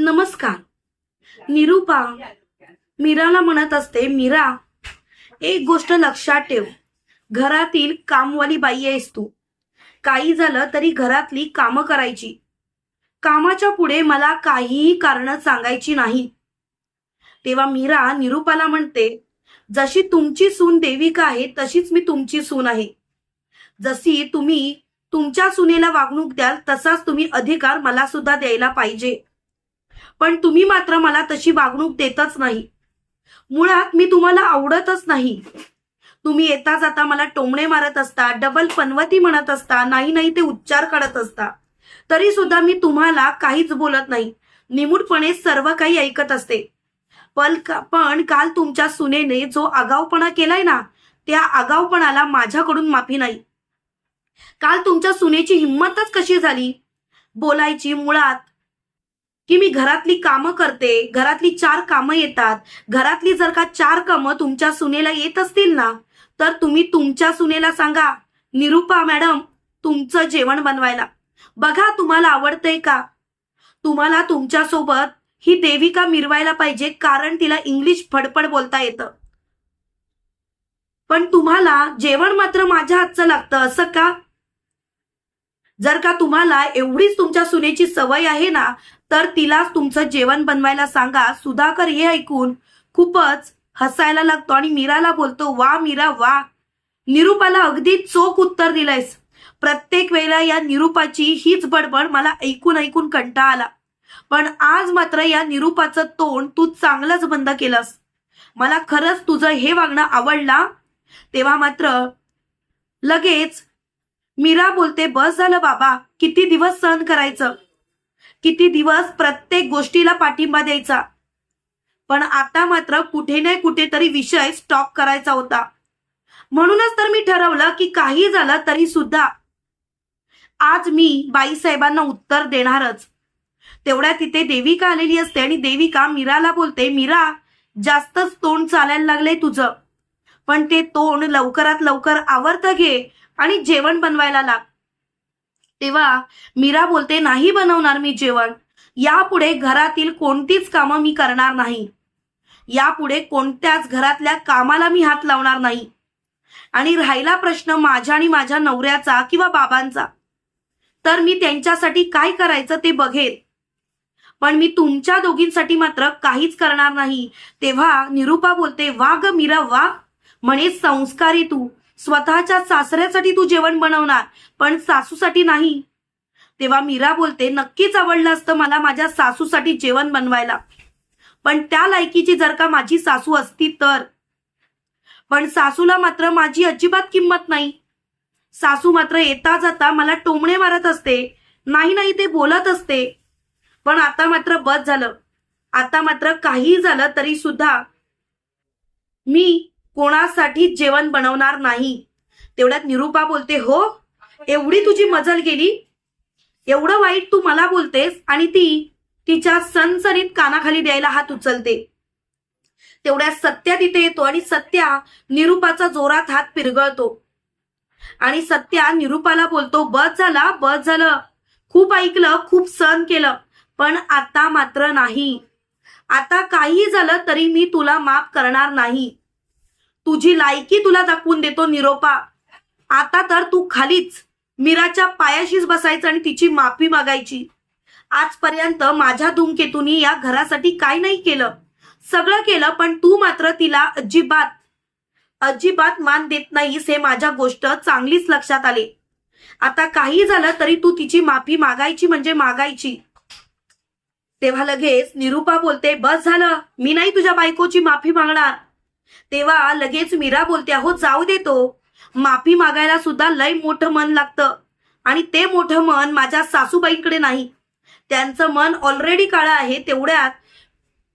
नमस्कार. निरूपा मीराला म्हणत असते मीरा एक गोष्ट लक्षात ठेव. घरातील कामवाली बाई आहेस तू. काही झालं तरी घरातली कामं करायची. कामाच्या पुढे मला काहीही कारण सांगायची नाही. तेव्हा मीरा निरूपाला म्हणते जशी तुमची सून देविका आहे तशीच मी तुमची सून आहे. जशी तुम्ही तुमच्या सुनेला वागणूक द्याल तसाच तुम्ही अधिकार मला सुद्धा द्यायला पाहिजे. पण तुम्ही मात्र मला तशी वागणूक देतच नाही. मुळात मी तुम्हाला आवडतच नाही. तुम्ही येता जाता मला टोमणे मारत असता डबल पनवती म्हणत असता नाही नाही ते उच्चार करत असता. तरी सुद्धा मी तुम्हाला काहीच बोलत नाही. निमूटपणे सर्व काही ऐकत असते. पण पण काल तुमच्या सुनेने जो आगाऊपणा केलाय ना त्या आगाऊपणाला माझ्याकडून माफी नाही. काल तुमच्या सुनेची हिंमतच कशी झाली? बोलायची मुळात की मी घरातली कामं करते घरातली चार कामं येतात घरातली जर का चार कामं तुमच्या सुनेला येत असतील ना तर तुम्ही तुमच्या सुनेला सांगा निरुपा मॅडम तुमचं जेवण बनवायला. बघा तुम्हाला आवडतंय का? तुम्हाला तुमच्यासोबत ही देविका मिरवायला पाहिजे कारण तिला इंग्लिश फडफड बोलता येतं. पण तुम्हाला जेवण मात्र माझ्या हातचं लागतं असं का? जर का तुम्हाला एवढीच तुमच्या सुनेची सवय आहे ना तर तिलाच तुमचं जेवण बनवायला सांगा. सुधाकर हे ऐकून खूपच हसायला लागतो आणि मीराला बोलतो वा मीरा वा. निरूपाला अगदी चोख उत्तर दिलंयस. प्रत्येक वेळेला या निरूपाची हीच बडबड मला ऐकून ऐकून कंटाळा आला. पण आज मात्र या निरूपाचं तोंड तू चांगलंच बंद केलंस. मला खरंच तुझं हे वागणं आवडला. तेव्हा मात्र लगेच मीरा बोलते बस झालं बाबा किती दिवस सहन करायचं? किती दिवस प्रत्येक गोष्टीला पाठिंबा द्यायचा? पण आता मात्र कुठे नाही कुठेतरी विषय स्टॉप करायचा होता. म्हणूनच तर मी ठरवलं की काही झालं तरी सुद्धा आज मी बाईसाहेबांना उत्तर देणारच. तेवढ्या तिथे देविका आलेली असते आणि देविका मीराला बोलते मीरा जास्तच तोंड चालायला लागले तुझं. पण ते तोंड लवकरात लवकर आवरतं घे आणि जेवण बनवायला लाग. तेव्हा मीरा बोलते नाही बनवणार मी जेवण. यापुढे घरातील कोणतीच कामं मी करणार नाही. यापुढे कोणत्याच घरातल्या कामाला मी हात लावणार नाही. आणि राहिला प्रश्न माझ्या आणि माझ्या नवऱ्याचा किंवा बाबांचा. तर मी त्यांच्यासाठी काय करायचं ते बघेन पण मी तुमच्या दोघींसाठी मात्र काहीच करणार नाही. तेव्हा निरूपा बोलते वा ग मीरा वा म्हणे संस्कारी तू. स्वतःच्या सासऱ्यासाठी तू जेवण बनवणार पण सासूसाठी नाही. तेव्हा मीरा बोलते नक्कीच आवडलं असतं मला माझ्या सासूसाठी जेवण बनवायला. पण त्या लायकीची जर का माझी सासू असती तर. पण सासूला मात्र माझी अजिबात किंमत नाही. सासू मात्र येता जाता मला टोमणे मारत असते नाही नाही ते बोलत असते. पण आता मात्र बस झालं. आता मात्र काही झालं तरी सुद्धा मी कोणासाठी जेवण बनवणार नाही? तेवढ्यात निरूपा बोलते हो एवढी तुझी मजल गेली. एवढं वाईट तू मला बोलतेस आणि ती तिच्या सणसणीत कानाखाली द्यायला हात उचलते. तेवढ्या सत्या तिथे येतो आणि सत्या निरूपाचा जोरात हात पिरगळतो. आणि सत्या निरूपाला बोलतो बस झाला बस झालं. खूप ऐकलं खूप सहन केलं पण आता मात्र नाही. आता काही झालं तरी मी तुला माफ करणार नाही. तुझी लायकी तुला दाखवून देतो निरोपा. आता तर तू खालीच मीराच्या पायाशीच बसायचं आणि तिची माफी मागायची. आजपर्यंत माझ्या धूमकेतूनी या घरासाठी काय नाही केलं. सगळं केलं पण तू मात्र तिला अजिबात अजिबात मान देत नाहीस हे माझ्या गोष्ट चांगलीच लक्षात आले. आता काही झालं तरी तू तिची माफी मागायची म्हणजे मागायची. तेव्हा लगेच निरूपा बोलते बस झालं. मी नाही तुझ्या बायकोची माफी मागणार. तेव्हा लगेच मीरा बोलते अहो जाऊ देतो माफी मागायला सुद्धा लय मोठं मन लागतं. आणि ते मोठं मन माझ्या सासूबाईंकडे नाही. त्यांचं मन ऑलरेडी काळं आहे तेवढ्यात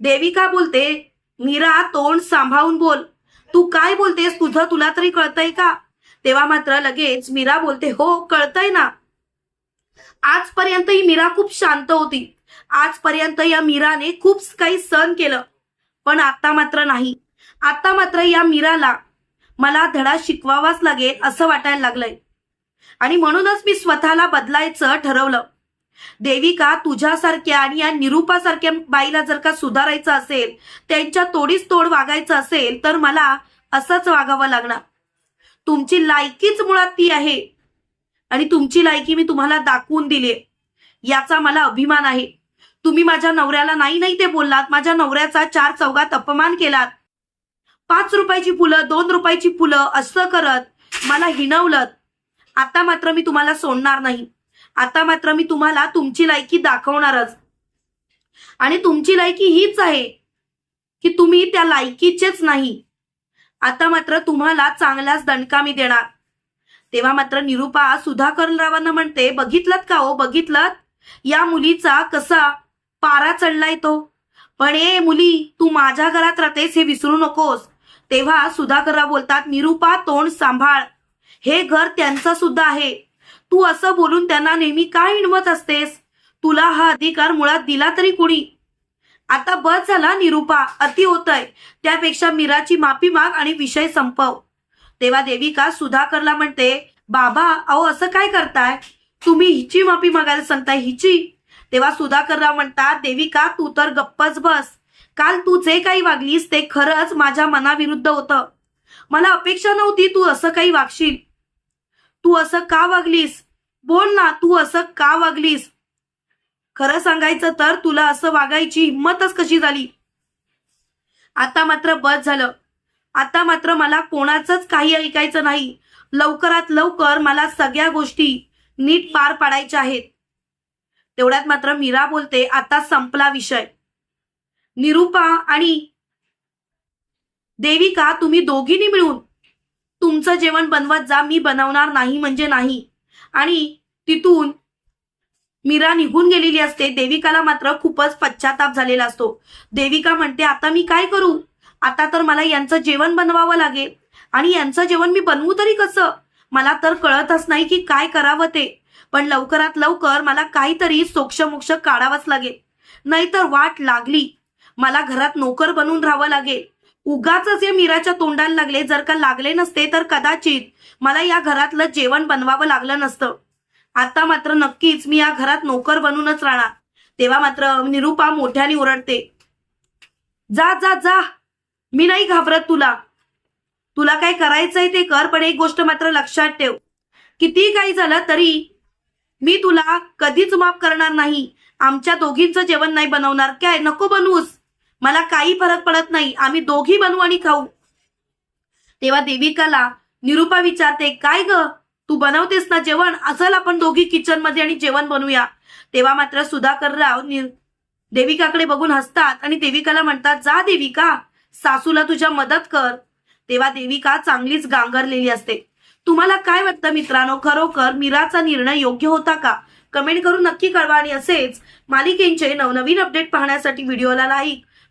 देविका बोलते मीरा तोंड सांभाळून बोल. तू काय बोलतेस? तुझं तुला तरी कळतंय का? तेव्हा मात्र लगेच मीरा बोलते हो कळतंय ना. आजपर्यंत ही मीरा खूप शांत होती. आजपर्यंत या मीराने खूप काही सहन केलं. पण आता मात्र नाही. आता मात्र या मीराला मला धडा शिकवावाच लागेल असं वाटायला लागलंय. आणि म्हणूनच मी स्वतःला बदलायचं ठरवलं. देविका तुझ्यासारख्या आणि या निरूपासारख्या बाईला जर का सुधारायचं असेल त्यांच्या तोडीस तोड वागायचं असेल तर मला असंच वागावं लागणार. तुमची लायकीच मुळात ती आहे. आणि तुमची लायकी मी तुम्हाला दाखवून दिली याचा मला अभिमान आहे. तुम्ही माझ्या नवऱ्याला नाही नाही ते बोललात. माझ्या नवऱ्याचा चार चौघात अपमान केलात. पाच रुपयाची फुलं दोन रुपयाची फुलं असं करत मला हिणवलं आता मात्र मी तुम्हाला सोडणार नाही. आता मात्र मी तुम्हाला तुमची लायकी दाखवणारच. आणि तुमची लायकी हीच आहे की तुम्ही त्या लायकीचेच नाही. आता मात्र तुम्हाला चांगलाच दणका मी देणार. तेव्हा मात्र निरुपा सुधाकररावांना म्हणते बघितलं का हो? बघितलं या मुलीचा कसा पारा चढलाय तो. पण ए मुली तू माझ्या घरात राहतेस हे विसरू नकोस. तेव्हा सुधाकरराव बोलतात निरुपा तोंड सांभाळ. हे घर त्यांचं सुद्धा आहे. तू असं बोलून त्यांना नेहमी काय हिणवत असतेस? तुला हा अधिकार मुळात दिला तरी कुणी? आता बस झाला निरुपा. अति होतय. त्यापेक्षा मीराची माफी माग आणि विषय संपव. तेव्हा देविका सुधाकरला म्हणते बाबा अहो असं काय करताय? तुम्ही हिची माफी मागायला सांगताय हिची? तेव्हा सुधाकरराव म्हणतात देविका तू तर गप्पच बस. काल तू जे काही वागलीस ते खरंच माझ्या मनाविरुद्ध होतं. मला अपेक्षा नव्हती तू असं काही वागशील. तू असं का वागलीस? बोल ना तू असं का वागलीस? खरं सांगायचं तर तुला असं वागायची हिंमतच कशी झाली? आता मात्र बस झालं. आता मात्र मला कोणाचंच काही ऐकायचं नाही. लवकरात लवकर मला सगळ्या गोष्टी नीट पार पाडायच्या आहेत. तेवढ्यात मात्र मीरा बोलते आता संपला विषय. निरुपा आणि देविका तुम्ही दोघींनी मिळून तुमचं जेवण बनवत जा मी बनवणार नाही म्हणजे नाही. आणि तिथून मीरा निघून गेलेली असते. देविकाला मात्र खूपच पश्चाताप झालेला असतो. देविका म्हणते आता मी काय करू? आता तर मला यांचं जेवण बनवावं लागेल. आणि यांचं जेवण मी बनवू तरी कसं? मला तर कळतच नाही की काय करावं ते. पण लवकरात लवकर मला काहीतरी सोक्षमोक्ष काढावंच लागेल. नाहीतर वाट लागली. मला घरात नोकर बनून राहावं लागेल. उगाच या मीराच्या तोंडाला लागले जर का लागले नसते तर कदाचित मला या घरातलं जेवण बनवावं लागलं नसतं. आता मात्र नक्कीच मी या घरात नोकर बनूनच राहणार. तेव्हा मात्र निरुपा मोठ्याने ओरडते. जा जा जा. मी नाही घाबरत तुला. तुला काय करायचंय ते कर पण एक गोष्ट मात्र लक्षात ठेव. किती काही झालं तरी मी तुला कधीच माफ करणार नाही. आमच्या दोघींचं जेवण नाही बनवणार. काय? नको बनवूस. मला काही फरक पडत नाही. आम्ही दोघी बनवू आणि खाऊ. तेव्हा देविकाला निरुपा विचारते काय ग? तू बनवतेस ना जेवण? असल आपण दोघी किचनमध्ये आणि जेवण बनवूया. तेव्हा मात्र सुधाकर राव देविकाकडे बघून हसतात आणि देविकाला म्हणतात जा देविका सासूला तुझ्या मदत कर. तेव्हा देविका चांगलीच गांगरलेली असते. तुम्हाला काय वाटतं मित्रांनो? खरोखर मीराचा निर्णय योग्य होता का? कमेंट करून नक्की कळवा आणि असेच मालिकेंचे नवनवीन अपडेट पाहण्यासाठी व्हिडिओला लाईक